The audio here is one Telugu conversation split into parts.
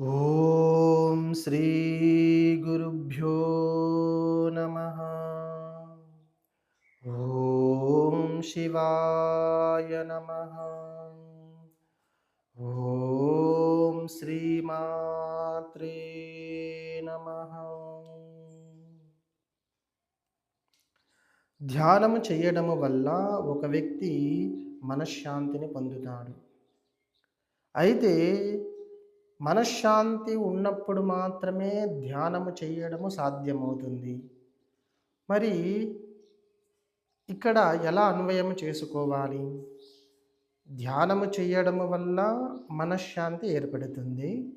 ఓం శ్రీ గురుభ్యో నమ. ఓం శివాయ నమ. ఓం శ్రీమాత్రే నమ. ధ్యానము చేయడము వల్ల ఒక వ్యక్తి మనశ్శాంతిని పొందుతాడు. అయితే మనశ్శాంతి ఉన్నప్పుడు మాత్రమే ధ్యానము చేయడము సాధ్యమవుతుంది. మరి ఇక్కడ ఎలా అన్వయం చేసుకోవాలి? ధ్యానము చేయడము వల్ల మనశ్శాంతి ఏర్పడుతుంది.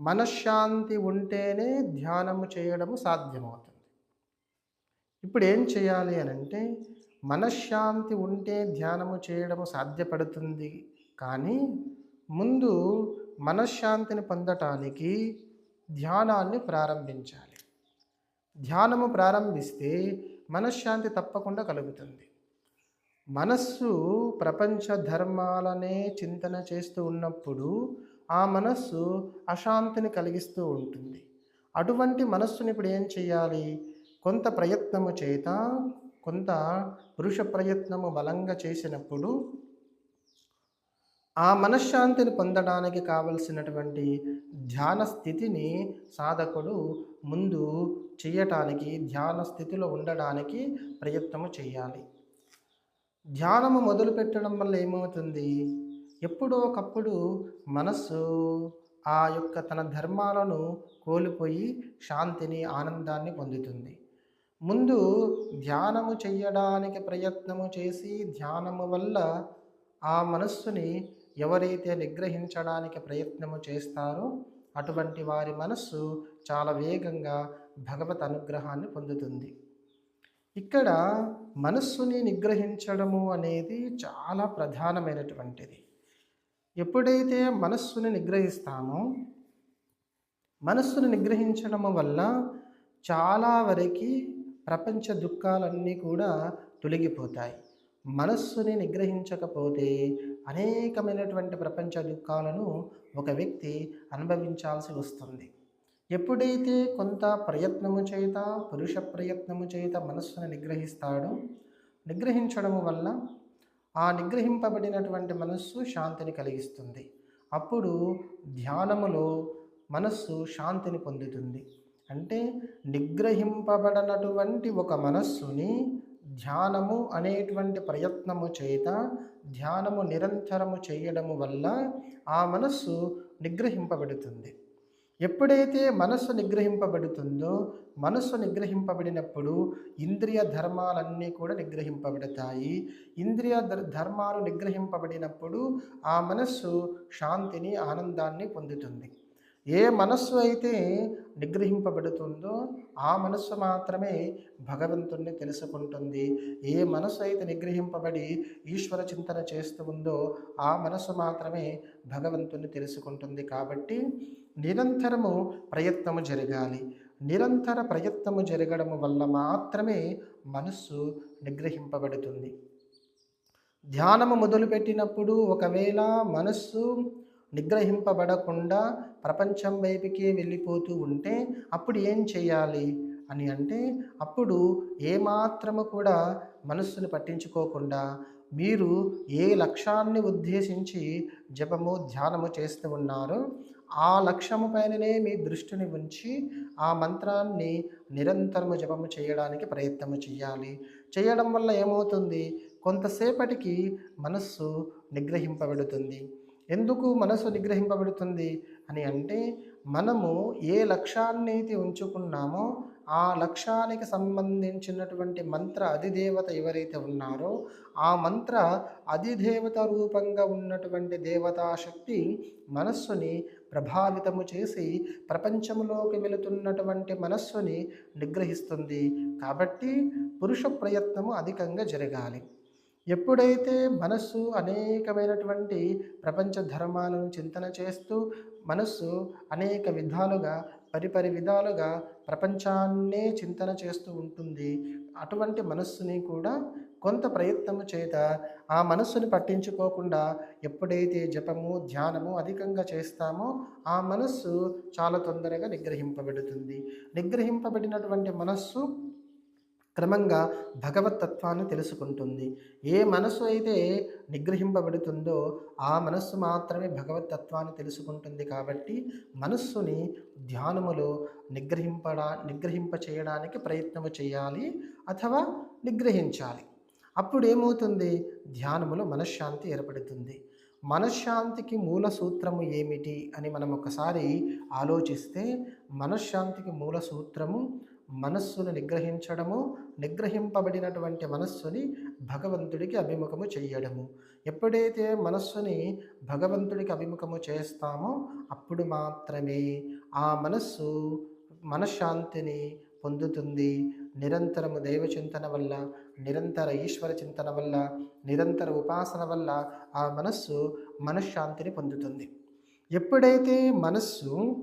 మనశ్శాంతి ఉంటేనే ధ్యానము చేయడము సాధ్యమవుతుంది. ఇప్పుడు ఏం చేయాలి అని అంటే మనశ్శాంతి ఉంటే ధ్యానము చేయడము సాధ్యపడుతుంది. కానీ ముందు మనశ్శాంతిని పొందటానికి ధ్యానాన్ని ప్రారంభించాలి. ధ్యానము ప్రారంభిస్తే మనశ్శాంతి తప్పకుండా కలుగుతుంది. మనస్సు ప్రపంచ ధర్మాలనే చింతన చేస్తూ ఉన్నప్పుడు ఆ మనస్సు అశాంతిని కలిగిస్తూ ఉంటుంది. అటువంటి మనస్సుని ఇప్పుడు ఏం చేయాలి? కొంత ప్రయత్నము చేత కొంత పురుష ప్రయత్నము బలంగా చేసినప్పుడు ఆ మనశ్శాంతిని పొందడానికి కావలసినటువంటి ధ్యాన స్థితిని సాధకుడు ముందు చేయటానికి ధ్యాన స్థితిలో ఉండడానికి ప్రయత్నము చేయాలి. ధ్యానము మొదలుపెట్టడం వల్ల ఏమవుతుంది? ఎప్పుడో ఒకప్పుడు మనస్సు ఆ యొక్క తన ధర్మాలను కోల్పోయి శాంతిని ఆనందాన్ని పొందుతుంది. ముందు ధ్యానము చేయడానికి ప్రయత్నము చేసి ధ్యానము వల్ల ఆ మనస్సుని ఎవరైతే నిగ్రహించడానికి ప్రయత్నము చేస్తారో అటువంటి వారి మనస్సు చాలా వేగంగా భగవత్ అనుగ్రహాన్ని పొందుతుంది. ఇక్కడ మనస్సుని నిగ్రహించడము అనేది చాలా ప్రధానమైనటువంటిది. ఎప్పుడైతే మనస్సుని నిగ్రహిస్తామో మనస్సును నిగ్రహించడము వల్ల చాలా వరకు ప్రపంచ దుఃఖాలన్నీ కూడా తొలగిపోతాయి. మనస్సుని నిగ్రహించకపోతే అనేకమైనటువంటి ప్రపంచ దుఃఖాలను ఒక వ్యక్తి అనుభవించాల్సి వస్తుంది. ఎప్పుడైతే కొంత ప్రయత్నము చేత పురుష ప్రయత్నము చేత మనస్సును నిగ్రహిస్తాడో నిగ్రహించడము వల్ల ఆ నిగ్రహింపబడినటువంటి మనస్సు శాంతిని కలిగిస్తుంది. అప్పుడు ధ్యానములో మనస్సు శాంతిని పొందుతుంది. అంటే నిగ్రహింపబడనటువంటి ఒక మనస్సుని ధ్యానము అనేటువంటి ప్రయత్నము చేత ధ్యానము నిరంతరము చేయడము వల్ల ఆ మనస్సు నిగ్రహింపబడుతుంది. ఎప్పుడైతే మనస్సు నిగ్రహింపబడుతుందో మనస్సు నిగ్రహింపబడినప్పుడు ఇంద్రియ ధర్మాలన్నీ కూడా నిగ్రహింపబడతాయి. ఇంద్రియ ధర్మాలు నిగ్రహింపబడినప్పుడు ఆ మనస్సు శాంతిని ఆనందాన్ని పొందుతుంది. ఏ మనస్సు అయితే నిగ్రహింపబడుతుందో ఆ మనస్సు మాత్రమే భగవంతుణ్ణి తెలుసుకుంటుంది. ఏ మనస్సు అయితే నిగ్రహింపబడి ఈశ్వర చింతన చేస్తూ ఉందో ఆ మనస్సు మాత్రమే భగవంతుణ్ణి తెలుసుకుంటుంది. కాబట్టి నిరంతరము ప్రయత్నము జరగాలి. నిరంతర ప్రయత్నము జరగడము వల్ల మాత్రమే మనస్సు నిగ్రహింపబడుతుంది. ధ్యానము మొదలుపెట్టినప్పుడు ఒకవేళ మనస్సు నిగ్రహింపబడకుండా ప్రపంచం వైపుకే వెళ్ళిపోతూ ఉంటే అప్పుడు ఏం చేయాలి? అని అంటే అప్పుడు ఏమాత్రము కూడా మనస్సును పట్టించుకోకుండా మీరు ఏ లక్ష్యాన్ని ఉద్దేశించి జపము ధ్యానము చేస్తూ ఉన్నారో ఆ లక్ష్యము పైననే మీ దృష్టిని ఉంచి ఆ మంత్రాన్ని నిరంతరము జపము చేయడానికి ప్రయత్నము చేయాలి చేయడం వల్ల ఏమవుతుంది? కొంతసేపటికి మనస్సు నిగ్రహింపబడుతుంది. ఎందుకు మనసు నిగ్రహింపబడుతుంది అని అంటే మనము ఏ లక్ష్యాన్ని అయితే ఉంచుకున్నామో ఆ లక్ష్యానికి సంబంధించినటువంటి మంత్ర అధిదేవత ఎవరైతే ఉన్నారో ఆ మంత్ర అధిదేవత రూపంగా ఉన్నటువంటి దేవతాశక్తి మనస్సుని ప్రభావితము చేసి ప్రపంచంలోకి వెళుతున్నటువంటి మనస్సుని నిగ్రహిస్తుంది. కాబట్టి పురుష ప్రయత్నము అధికంగా జరగాలి. ఎప్పుడైతే మనస్సు అనేకమైనటువంటి ప్రపంచ ధర్మాలను చింతన చేస్తూ మనస్సు అనేక విధాలుగా పరిపరి విధాలుగా ప్రపంచాన్నే చింతన చేస్తూ ఉంటుంది అటువంటి మనస్సుని కూడా కొంత ప్రయత్నము చేత ఆ మనస్సుని పట్టించుకోకుండా ఎప్పుడైతే జపము ధ్యానము అధికంగా చేస్తామో ఆ మనస్సు చాలా తొందరగా నిగ్రహింపబడుతుంది. నిగ్రహింపబడినటువంటి మనస్సు క్రమంగా భగవతత్వాన్ని తెలుసుకుంటుంది. ఏ మనస్సు అయితే నిగ్రహింపబడుతుందో ఆ మనస్సు మాత్రమే భగవతత్వాన్ని తెలుసుకుంటుంది కాబట్టి మనస్సుని ధ్యానములో నిగ్రహింపడా నిగ్రహింప చేయడానికి ప్రయత్నము చేయాలి అథవా నిగ్రహించాలి. అప్పుడు ఏమవుతుంది ధ్యానములో మనశ్శాంతి ఏర్పడుతుంది. మనశ్శాంతికి మూల సూత్రము ఏమిటి అని మనం ఒకసారి ఆలోచిస్తే మనశ్శాంతికి మూల సూత్రము మనస్సును నిగ్రహించడము నిగ్రహింపబడినటువంటి మనస్సుని భగవంతుడికి అభిముఖము చేయడము ఎప్పుడైతే మనస్సుని భగవంతుడికి అభిముఖము చేస్తామో అప్పుడు మాత్రమే ఆ మనస్సు మనశ్శాంతిని పొందుతుంది. నిరంతరము దైవ చింతన వల్ల నిరంతర ఈశ్వర చింతన వల్ల నిరంతర ఉపాసన వల్ల ఆ మనస్సు మనశ్శాంతిని పొందుతుంది. ఎప్పుడైతే మనస్సు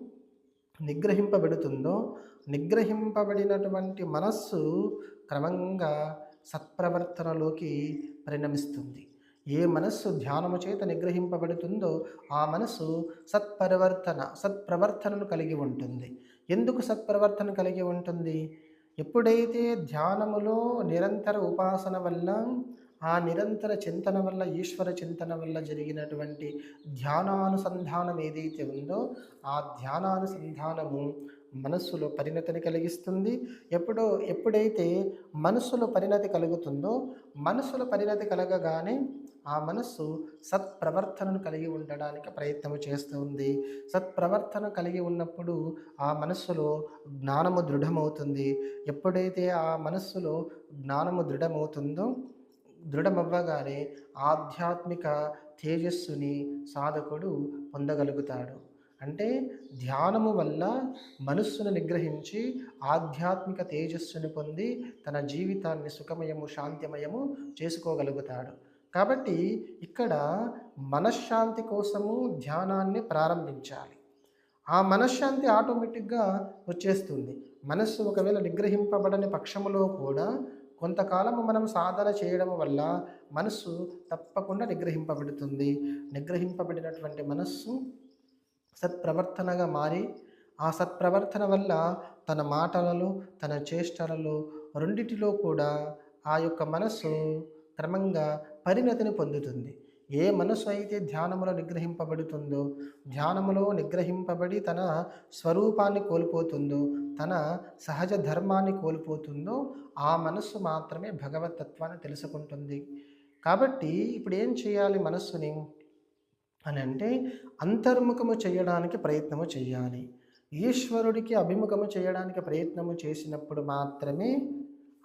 నిగ్రహింపబడుతుందో నిగ్రహింపబడినటువంటి మనస్సు క్రమంగా సత్ప్రవర్తనలోకి పరిణమిస్తుంది. ఏ మనస్సు ధ్యానము చేత నిగ్రహింపబడుతుందో ఆ మనస్సు సత్పరివర్తన సత్ప్రవర్తనను కలిగి ఉంటుంది. ఎందుకు సత్ప్రవర్తన కలిగి ఉంటుంది? ఎప్పుడైతే ధ్యానములో నిరంతర ఉపాసన వల్ల ఆ నిరంతర చింతన వల్ల ఈశ్వర చింతన వల్ల జరిగినటువంటి ధ్యానానుసంధానం ఏదైతే ఉందో ఆ ధ్యానానుసంధానము మనస్సులో పరిణతిని కలిగిస్తుంది. ఎప్పుడో ఎప్పుడైతే మనస్సులో పరిణతి కలుగుతుందో మనస్సులో పరిణతి కలగగానే ఆ మనస్సు సత్ప్రవర్తనను కలిగి ఉండడానికి ప్రయత్నం చేస్తుంది సత్ప్రవర్తన కలిగి ఉన్నప్పుడు ఆ మనస్సులో జ్ఞానము దృఢమవుతుంది. ఎప్పుడైతే ఆ మనస్సులో జ్ఞానము దృఢమవుతుందో దృఢమవ్వగానే ఆధ్యాత్మిక తేజస్సుని సాధకుడు పొందగలుగుతాడు. అంటే ధ్యానము వల్ల మనస్సును నిగ్రహించి ఆధ్యాత్మిక తేజస్సుని పొంది తన జీవితాన్ని సుఖమయము శాంతిమయము చేసుకోగలుగుతాడు. కాబట్టి ఇక్కడ మనశ్శాంతి కోసము ధ్యానాన్ని ప్రారంభించాలి. ఆ మనశ్శాంతి ఆటోమేటిక్గా వచ్చేస్తుంది. మనస్సు ఒకవేళ నిగ్రహింపబడని పక్షములో కూడా కొంతకాలము మనం సాధన చేయడం వల్ల మనస్సు తప్పకుండా నిగ్రహింపబడుతుంది. నిగ్రహింపబడినటువంటి మనస్సు సత్ప్రవర్తనగా మారి ఆ సత్ప్రవర్తన వల్ల తన మాటలలో తన చేష్టలలో రెండిటిలో కూడా ఆ యొక్క మనస్సు క్రమంగా పరిణతిని పొందుతుంది. ఏ మనసు అయితే ధ్యానములో నిగ్రహింపబడుతుందో ధ్యానములో నిగ్రహింపబడి తన స్వరూపాన్ని కోల్పోతుందో తన సహజ ధర్మాన్ని కోల్పోతుందో ఆ మనస్సు మాత్రమే భగవతత్వాన్ని తెలుసుకుంటుంది. కాబట్టి ఇప్పుడు ఏం చేయాలి మనస్సుని? అని అంటే అంతర్ముఖము చేయడానికి ప్రయత్నము చేయాలి. ఈశ్వరుడికి అభిముఖము చేయడానికి ప్రయత్నము చేసినప్పుడు మాత్రమే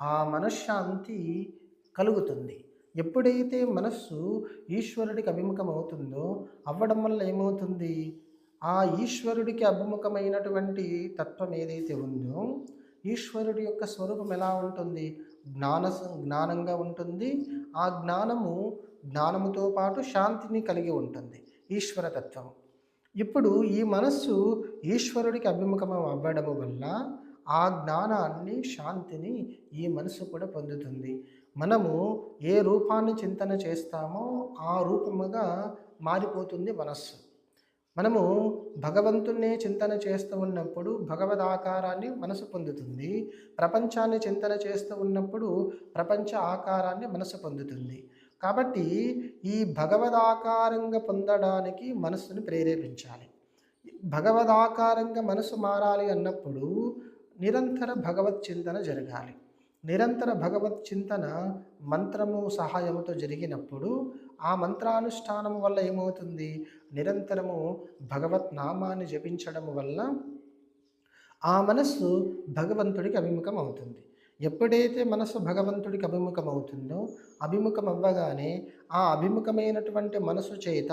ఆ మనశ్శాంతి కలుగుతుంది. ఎప్పుడైతే మనస్సు ఈశ్వరుడికి అభిముఖం అవుతుందో అవ్వడం వల్ల ఏమవుతుంది? ఆ ఈశ్వరుడికి అభిముఖమైనటువంటి తత్వం ఏదైతే ఉందో ఈశ్వరుడి యొక్క స్వరూపం ఎలా ఉంటుంది? జ్ఞాన జ్ఞానంగా ఉంటుంది. ఆ జ్ఞానము జ్ఞానముతో పాటు శాంతిని కలిగి ఉంటుంది. ఈశ్వరతత్వం ఇప్పుడు ఈ మనస్సు ఈశ్వరుడికి అభిముఖం అవ్వడము వల్ల ఆ జ్ఞానాన్ని శాంతిని ఈ మనసు కూడా పొందుతుంది. మనము ఏ రూపాన్ని చింతన చేస్తామో ఆ రూపముగా మారిపోతుంది మనస్సు. మనము భగవంతుణ్ణే చింతన చేస్తూ ఉన్నప్పుడు భగవద్ ఆకారాన్ని మనసు పొందుతుంది. ప్రపంచాన్ని చింతన చేస్తూ ఉన్నప్పుడు ప్రపంచ ఆకారాన్ని మనసు పొందుతుంది. కాబట్టి ఈ భగవదాకారంగా పొందడానికి మనస్సును ప్రేరేపించాలి. భగవదాకారంగా మనసు మారాలి అన్నప్పుడు నిరంతర భగవత్ చింతన జరగాలి. నిరంతర భగవత్ చింతన మంత్రము సహాయముతో జరిగినప్పుడు ఆ మంత్రానుష్ఠానం వల్ల ఏమవుతుంది? నిరంతరము భగవత్ నామాన్ని జపించడం వల్ల ఆ మనస్సు భగవంతుడికి అభిముఖం అవుతుంది. ఎప్పుడైతే మనసు భగవంతుడికి అభిముఖం అవుతుందో అభిముఖం అవ్వగానే ఆ అభిముఖమైనటువంటి మనసు చేత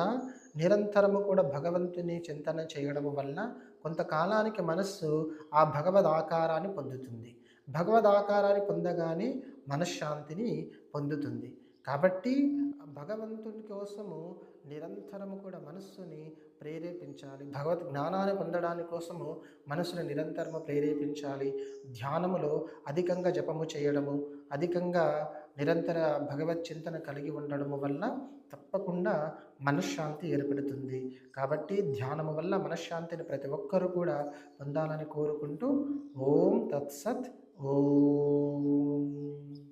నిరంతరము కూడా భగవంతుని చింతన చేయడం వల్ల కొంతకాలానికి మనస్సు ఆ భగవద్ ఆకారాన్ని పొందుతుంది. భగవద్ ఆకారాన్ని పొందగానే మనశ్శాంతిని పొందుతుంది. కాబట్టి భగవంతుని కోసము నిరంతరము కూడా మనస్సుని ప్రేరేపించాలి. భగవద్ జ్ఞానాన్ని పొందడానికి కోసము మనసుని నిరంతరము ప్రేరేపించాలి. ధ్యానములో అధికంగా జపము చేయడము అధికంగా నిరంతర భగవత్ చింతన కలిగి ఉండడము వల్ల తప్పకుండా మనశ్శాంతి ఏర్పడుతుంది. కాబట్టి ధ్యానము వల్ల మనశ్శాంతిని ప్రతి ఒక్కరూ కూడా పొందాలని కోరుకుంటూ ఓం తత్సత్ ఓం.